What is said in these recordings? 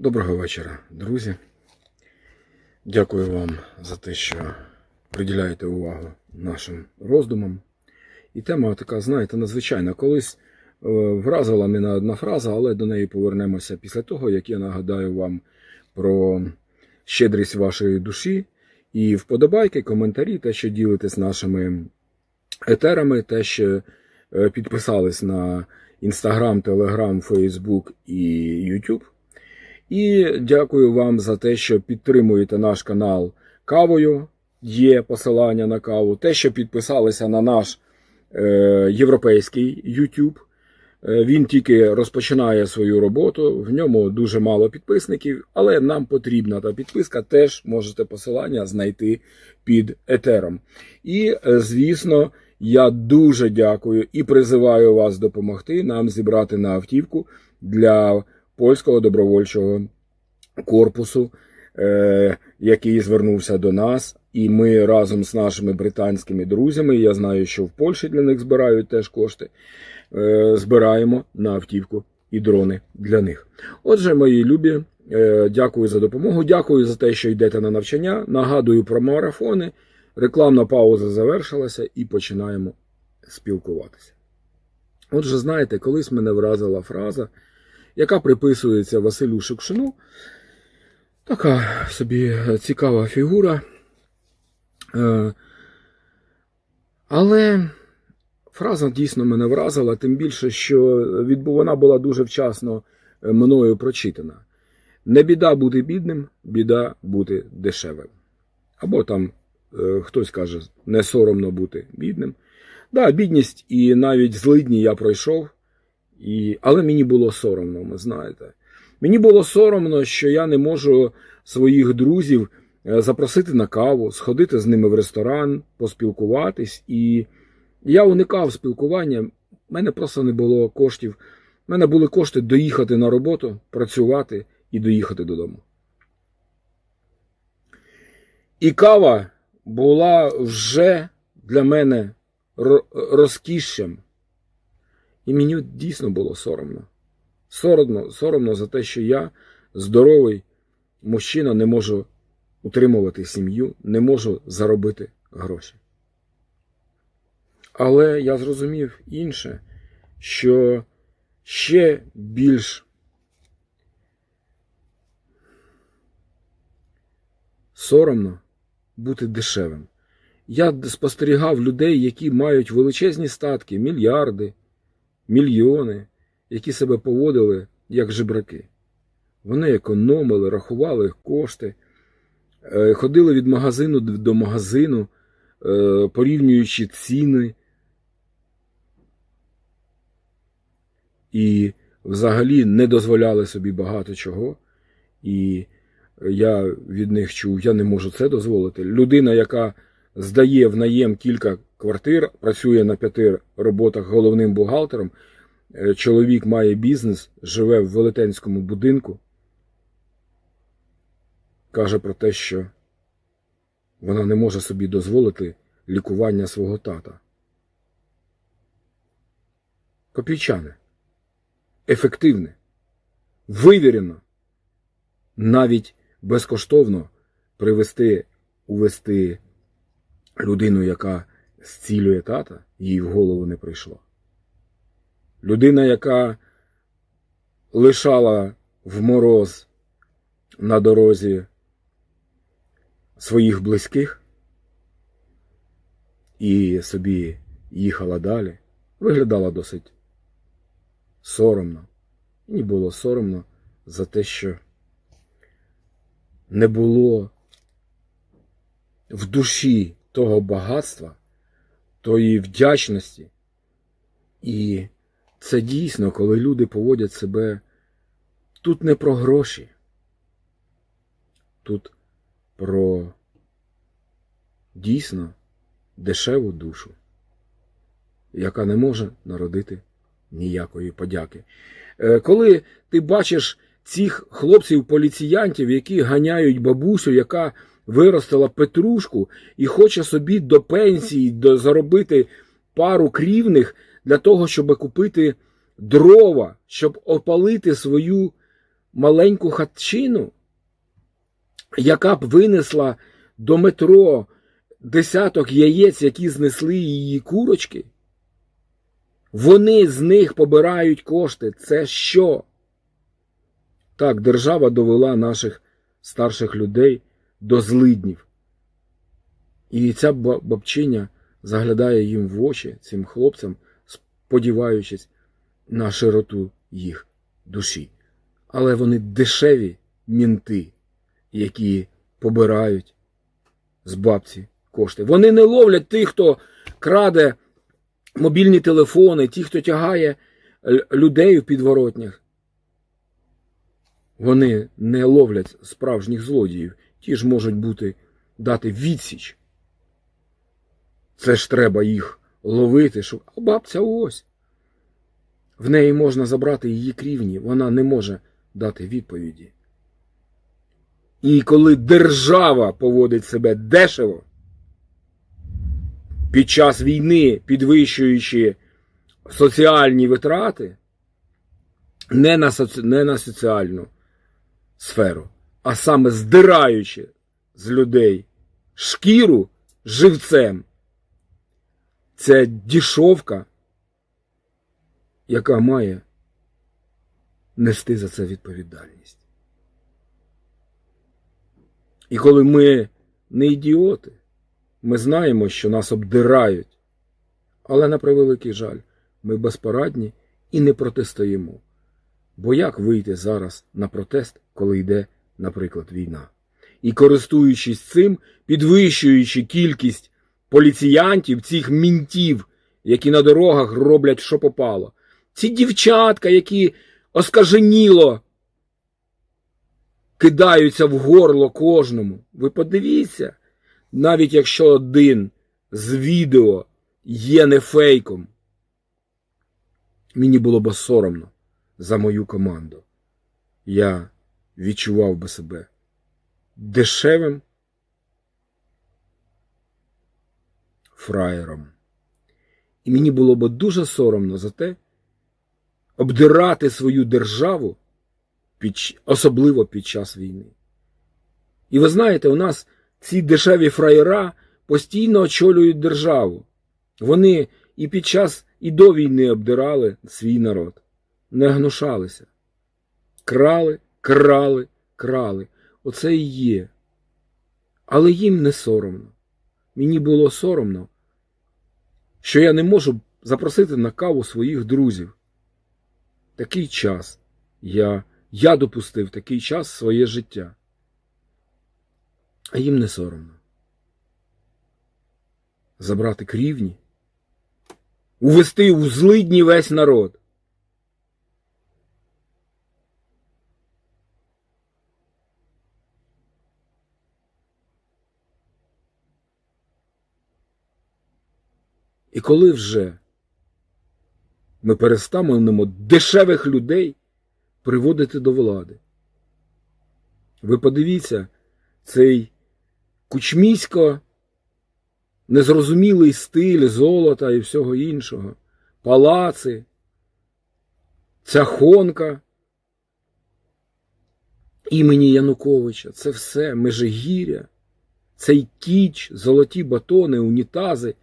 Доброго вечора, друзі. Дякую вам за те, що приділяєте увагу нашим роздумам. І тема така, знаєте, надзвичайна. Колись е, вразила мене одна фраза, але до неї повернемося після того, як я нагадаю вам про щедрість вашої душі і вподобайки, коментарі, те, що ділитесь нашими етерами, те, що е, підписались на Instagram, Telegram, Facebook і YouTube. І дякую вам за те, що підтримуєте наш канал кавою. Є посилання на каву. Те, що підписалися на наш е, європейський YouTube. Е, Він тільки розпочинає свою роботу, в ньому дуже мало підписників, але нам потрібна та підписка. Теж можете посилання знайти під етером. І, е, звісно, я дуже дякую і призиваю вас допомогти нам зібрати на автівку для польського добровольчого корпусу, е, який звернувся до нас. І ми разом з нашими британськими друзями, я знаю, що в Польщі для них збирають теж кошти, е, збираємо на автівку і дрони для них. Отже, мої любі, е, дякую за допомогу. Дякую за те, що йдете на навчання. Нагадую про марафони. Рекламна пауза завершилася і починаємо спілкуватися. Отже, знаєте, колись мене вразила фраза, яка приписується Василю Шукшину. Така собі цікава фігура. Е, Але фраза дійсно мене вразила, тим більше, що вона була дуже вчасно е, мною прочитана. Не біда бути бідним, біда бути дешевим. Або там е, хтось каже, не соромно бути бідним. Да, бідність і навіть злидні я пройшов, і... але мені було соромно, ви знаєте. Мені було соромно, що я не можу своїх друзів е, запросити на каву, сходити з ними в ресторан, поспілкуватись. І я уникав спілкування. У мене просто не було коштів. У мене були кошти доїхати на роботу, працювати і доїхати додому. І кава була вже для мене ро- розкішшям. І мені дійсно було соромно. Соромно, соромно за те, що я здоровий мужчина не можу утримувати сім'ю, не можу заробити гроші. Але я зрозумів інше, що ще більш соромно бути дешевим. Я спостерігав людей, які мають величезні статки, мільярди, мільйони, які себе поводили як жебраки. Вони економили, рахували кошти, е, ходили від магазину до магазину, е, порівнюючи ціни. І взагалі не дозволяли собі багато чого. І я від них чув, я не можу це дозволити. Людина, яка здає в наєм кілька квартир, працює на п'яти роботах головним бухгалтером, е, чоловік має бізнес, живе в велетенському будинку, каже про те, що вона не може собі дозволити лікування свого тата. Копійчане, ефективне, вивірено, навіть безкоштовно привести, увести людину, яка зцілює тата, їй в голову не прийшло. Людина, яка лишала в мороз на дорозі своїх близьких і собі їхала далі, виглядала досить соромно. Мені було соромно за те, що не було в душі того багатства, тої вдячності. І це дійсно, коли люди поводять себе тут не про гроші, тут про дійсно дешеву душу, яка не може народити ніякої подяки. Е, Коли ти бачиш цих хлопців-поліціянтів, які ганяють бабусю, яка виростила петрушку і хоче собі до пенсії до, заробити пару крівних для того, щоб купити дрова, щоб опалити свою маленьку хатчину, яка б винесла до метро десяток яєць, які знесли її курочки, вони з них побирають кошти. Це що? Так, держава довела наших старших людей до злиднів. І ця бабчиня заглядає їм в очі, цим хлопцям, сподіваючись на широту їх душі. Але вони дешеві мінти, які побирають з бабці кошти. Вони не ловлять тих, хто краде мобільні телефони, ті, хто тягає людей в підворотнях. Вони не ловлять справжніх злодіїв. Ті ж можуть бути дати відсіч. Це ж треба їх ловити, щоб. А бабця ось. В неї можна забрати її крівні, вона не може дати відповіді. І коли держава поводить себе дешево, під час війни, підвищуючи соціальні витрати, не на, соці... не на соціальну сферу, а саме здираючи з людей шкіру живцем, це дішовка, яка має нести за це відповідальність. І коли ми не ідіоти, ми знаємо, що нас обдирають, але на превеликий жаль, ми безпорадні і не протистоїмо. Бо як вийти зараз на протест, коли йде, наприклад, війна? І користуючись цим, підвищуючи кількість поліціянтів, цих мінтів, які на дорогах роблять, що попало, ці дівчатка, які оскаженіло кидаються в горло кожному. Ви подивіться, навіть якщо один з відео є не фейком, мені було б соромно за мою команду. Я відчував би себе дешевим фраєром. І мені було б дуже соромно за те, обдирати свою державу, під, особливо під час війни. І ви знаєте, у нас ці дешеві фраєра постійно очолюють державу. Вони і під час і до війни обдирали свій народ, не гнушалися. Крали, крали, крали. Оце і є. Але їм не соромно. Мені було соромно, що я не можу запросити на каву своїх друзів. Такий час я, я допустив такий час своє життя. А їм не соромно. Забрати крівні, увести у злидні весь народ. Коли вже ми перестанемо дешевих людей приводити до влади. Ви подивіться, цей кучмісько незрозумілий стиль золота і всього іншого, палаци, ця хонка імені Януковича, це все межигір'я, цей кіч, золоті батони, унітази,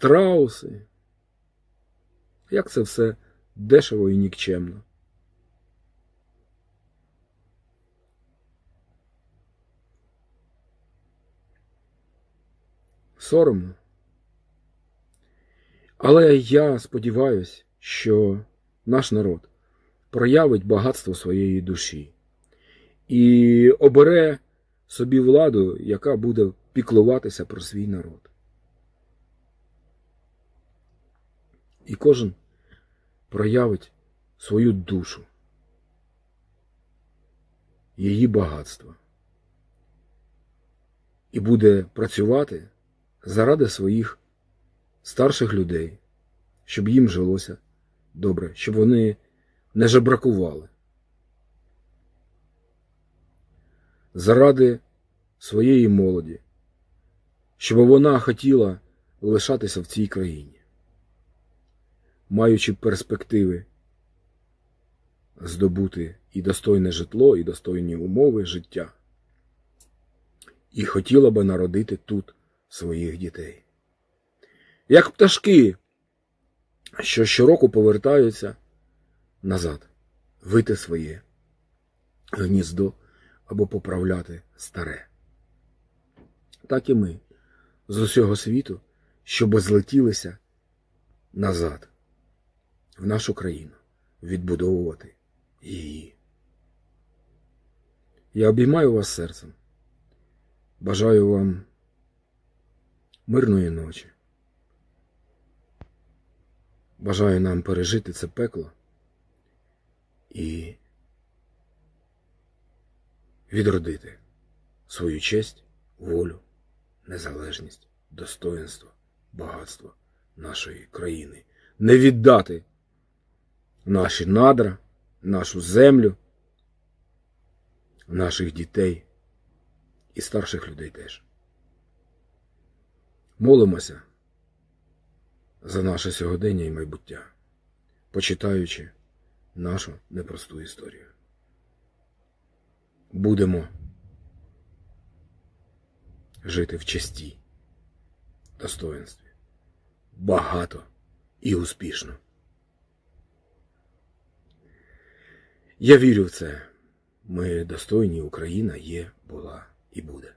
страуси. Як це все дешево і нікчемно. Соромно. Але я сподіваюся, що наш народ проявить багатство своєї душі і обере собі владу, яка буде піклуватися про свій народ. І кожен проявить свою душу, її багатство. І буде працювати заради своїх старших людей, щоб їм жилося добре, щоб вони не жебракували. Заради своєї молоді, щоб вона хотіла лишатися в цій країні маючи перспективи здобути і достойне житло, і достойні умови життя. І хотіла би народити тут своїх дітей. Як пташки, що щороку повертаються назад, вити своє гніздо або поправляти старе. Так і ми з усього світу, щоб злетілися назад, в нашу країну, відбудовувати її. Я обіймаю вас серцем. Бажаю вам мирної ночі. Бажаю нам пережити це пекло і відродити свою честь, волю, незалежність, достоинство, багатство нашої країни. Не віддати наші надра, нашу землю, наших дітей і старших людей теж. Молимося за наше сьогодення і майбуття, почитаючи нашу непросту історію. Будемо жити в честі, достоинстві, багато і успішно. Я вірю в це. Ми достойні, Україна є, була і буде.